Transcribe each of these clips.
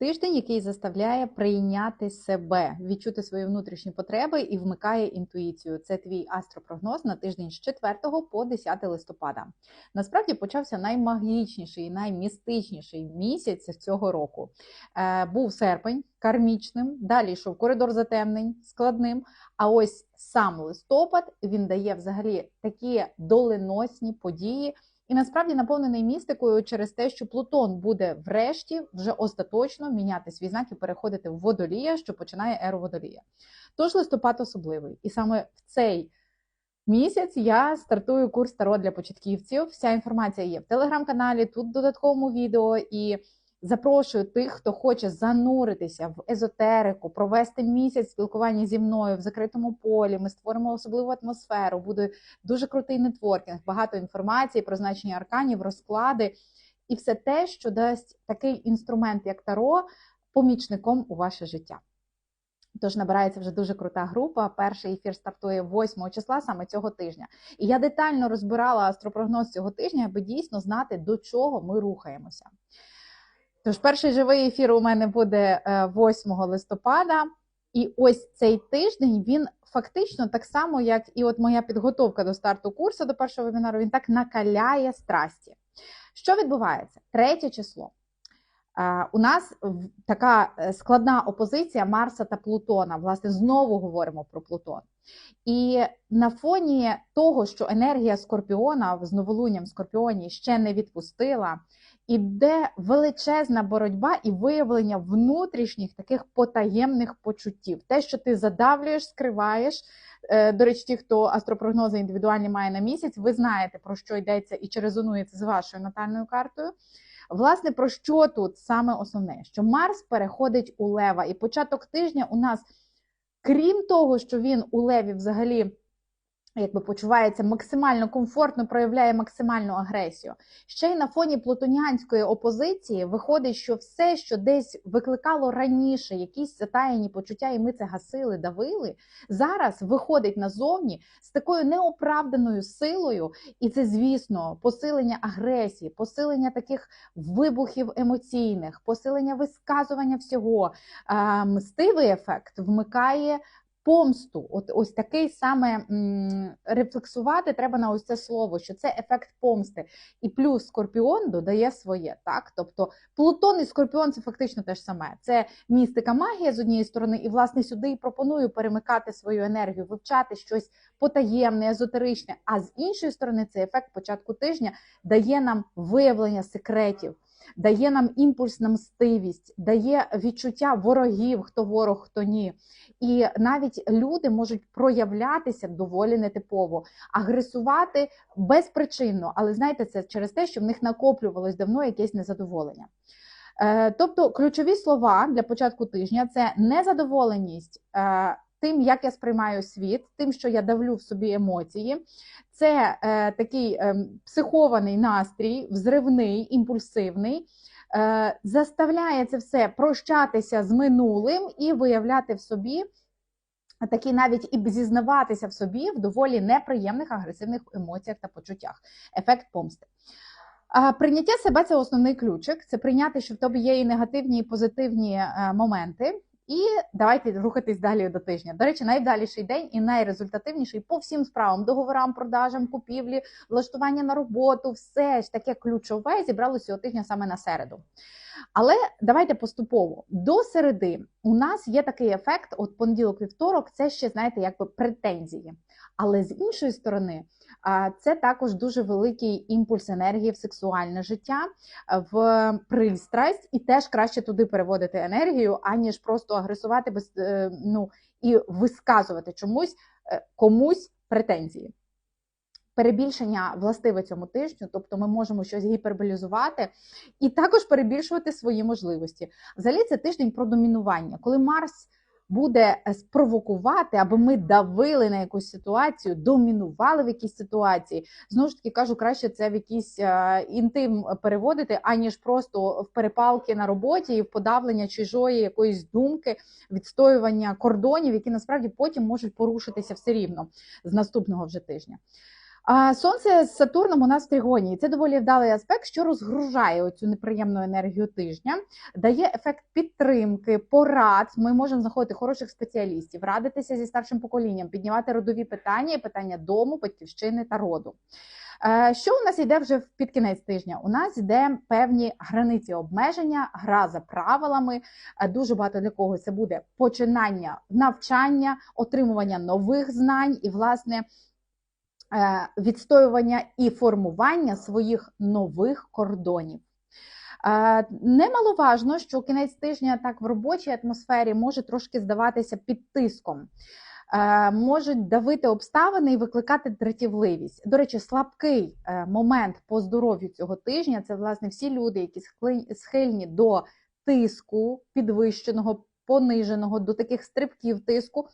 Тиждень, який заставляє прийняти себе, відчути свої внутрішні потреби і вмикає інтуїцію. Це твій астропрогноз на тиждень з 4 по 10 листопада. Насправді почався наймагічніший і наймістичніший місяць цього року. Е, був серпень кармічним, далі йшов коридор затемнень складним. А ось сам листопад він дає взагалі такі доленосні події. І насправді наповнений містикою через те, що Плутон буде врешті вже остаточно міняти свій знак і переходити в водолія, що починає еру водолія. Тож листопад особливий. І саме в цей місяць я стартую курс Таро для початківців. Вся інформація є в телеграм-каналі, тут в додатковому відео. І Запрошую тих, хто хоче зануритися в езотерику, провести місяць спілкування зі мною в закритому полі. Ми створимо особливу атмосферу. Буде дуже крутий нетворкінг, багато інформації про значення арканів, розклади і все те, що дасть такий інструмент, як таро, помічником у ваше життя. Тож набирається вже дуже крута група. Перший ефір стартує 8 числа саме цього тижня. І я детально розбирала астропрогноз цього тижня, аби дійсно знати, до чого ми рухаємося. Тож, перший живий ефір у мене буде 8 е, листопада, і ось цей тиждень він фактично так само, як і от моя підготовка до старту курсу до першого вебінару, він так накаляє страсті. Що відбувається? Третє число. Е, у нас така е, складна опозиція Марса та Плутона. Власне, знову говоримо про Плутон. І на фоні того, що енергія Скорпіона з новолунням Скорпіоні ще не відпустила, іде величезна боротьба і виявлення внутрішніх таких потаємних почуттів. Те, що ти задавлюєш, скриваєш. Е, до речі, ті, хто астропрогнози індивідуальні має на місяць, ви знаєте, про що йдеться і чи резонується з вашою натальною картою. Власне, про що тут саме основне? Що Марс переходить у Лева, і початок тижня у нас, крім того, що він у Леві взагалі якби почувається максимально комфортно, проявляє максимальну агресію. Ще й на фоні плутонянської опозиції виходить, що все, що десь викликало раніше, якісь затаєні почуття, і ми це гасили, давили, зараз виходить назовні з такою неоправданою силою, і це, звісно, посилення агресії, посилення таких вибухів емоційних, посилення висказування всього. Мстивий ефект вмикає помсту. От ось такий саме рефлексувати треба на ось це слово, що це ефект помсти. І плюс скорпіон додає своє. так? Тобто Плутон і Скорпіон це фактично те ж саме. Це містика магія з однієї сторони, і власне сюди і пропоную перемикати свою енергію, вивчати щось потаємне, езотеричне. А з іншої сторони, цей ефект початку тижня дає нам виявлення секретів дає нам імпульс на мстивість, дає відчуття ворогів, хто ворог, хто ні. І навіть люди можуть проявлятися доволі нетипово, агресувати безпричинно, але знаєте, це через те, що в них накоплювалось давно якесь незадоволення. Е, тобто ключові слова для початку тижня це незадоволеність е, тим, як я сприймаю світ, тим, що я давлю в собі емоції. Це е, такий е, психований настрій, взривний, імпульсивний. Е, Заставляє це все прощатися з минулим і виявляти в собі. Такі навіть і зізнаватися в собі в доволі неприємних агресивних емоціях та почуттях. Ефект помсти. Прийняття себе це основний ключик. Це прийняти, що в тобі є і негативні, і позитивні е, моменти. І давайте рухатись далі до тижня. До речі, найвдаліший день і найрезультативніший по всім справам, договорам, продажам, купівлі, влаштування на роботу, все ж таке ключове зібралося цього тижня саме на середу. Але давайте поступово до середи у нас є такий ефект: от понеділок-вівторок, це ще знаєте, якби претензії. Але з іншої сторони, це також дуже великий імпульс енергії в сексуальне життя, в пристрасть, і теж краще туди переводити енергію, аніж просто агресувати без е, ну і висказувати чомусь е, комусь претензії. Перебільшення властиве цьому тижню, тобто ми можемо щось гіперболізувати і також перебільшувати свої можливості. Взагалі, це тиждень про домінування, коли Марс буде е, спровокувати, аби ми давили на якусь ситуацію, домінували в якійсь ситуації. Знову ж таки кажу, краще це в якийсь е, інтим переводити, аніж просто в перепалки на роботі і в подавлення чужої якоїсь думки, відстоювання кордонів, які насправді потім можуть порушитися все рівно з наступного вже тижня. А сонце з Сатурном у нас в тригонії. Це доволі вдалий аспект, що розгружає оцю неприємну енергію тижня, дає ефект підтримки, порад. Ми можемо знаходити хороших спеціалістів, радитися зі старшим поколінням, піднімати родові питання, питання дому, батьківщини та роду. Е, Що у нас йде вже під кінець тижня? У нас йде певні границі обмеження, гра за правилами. Е, Дуже багато для кого це буде починання навчання, отримування нових знань і, власне, відстоювання і формування своїх нових кордонів. Е, Немаловажно, що кінець тижня так в робочій атмосфері може трошки здаватися під тиском. Е, Можуть давити обставини і викликати дратівливість. До речі, слабкий е, момент по здоров'ю цього тижня це власне всі люди, які схильні до тиску підвищеного, пониженого, до таких стрибків тиску.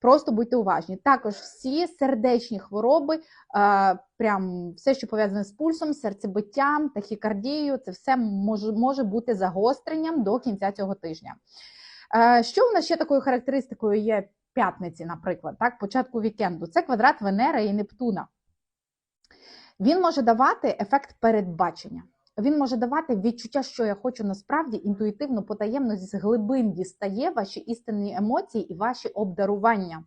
Просто будьте уважні. Також всі сердечні хвороби, е, прям все, що пов'язане з пульсом, серцебиттям, тахікардією, це все може, може бути загостренням до кінця цього тижня. Е, Що в нас ще такою характеристикою є п'ятниці, наприклад, так, початку вікенду? Це квадрат Венера і Нептуна. Він може давати ефект передбачення. Він може давати відчуття, що я хочу насправді інтуїтивно, потаємно з глибин дістає ваші істинні емоції і ваші обдарування.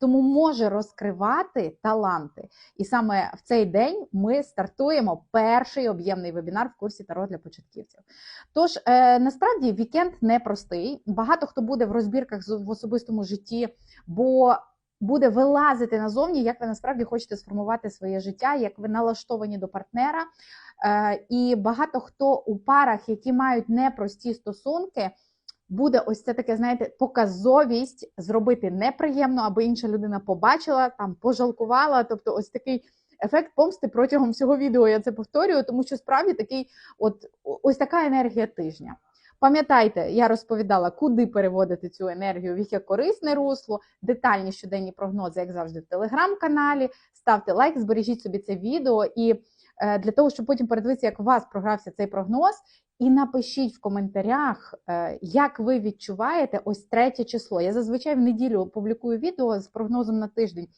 Тому може розкривати таланти. І саме в цей день ми стартуємо перший об'ємний вебінар в курсі Таро для початківців. Тож е, насправді вікенд непростий. Багато хто буде в розбірках в особистому житті, бо буде вилазити назовні, як ви насправді хочете сформувати своє життя, як ви налаштовані до партнера. Е, і багато хто у парах, які мають непрості стосунки, буде ось це таке, знаєте, показовість зробити неприємно, аби інша людина побачила, там пожалкувала. Тобто, ось такий ефект помсти протягом всього відео. Я це повторюю, тому що справді такий, от ось така енергія тижня. Пам'ятайте, я розповідала, куди переводити цю енергію, в яке корисне русло, детальні щоденні прогнози, як завжди, в телеграм-каналі. Ставте лайк, збережіть собі це відео і е, для того, щоб потім передивитися, як у вас програвся цей прогноз. І напишіть в коментарях, е, як ви відчуваєте ось третє число. Я зазвичай в неділю публікую відео з прогнозом на тиждень.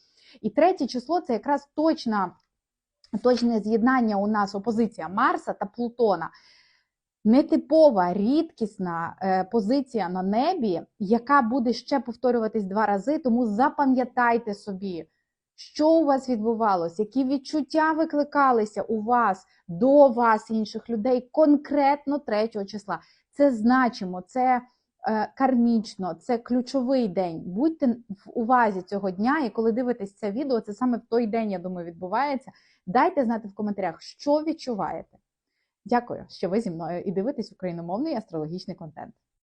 І третє число це якраз точна, точне з'єднання у нас опозиція Марса та Плутона. Нетипова, рідкісна е, позиція на небі, яка буде ще повторюватись два рази. Тому запам'ятайте собі, що у вас відбувалось, які відчуття викликалися у вас до вас, інших людей, конкретно 3 числа. Це значимо, це е, кармічно, це ключовий день. Будьте в увазі цього дня, і коли дивитесь це відео, це саме в той день, я думаю, відбувається. Дайте знати в коментарях, що відчуваєте. Дякую, що ви зі мною і дивитесь україномовний астрологічний контент.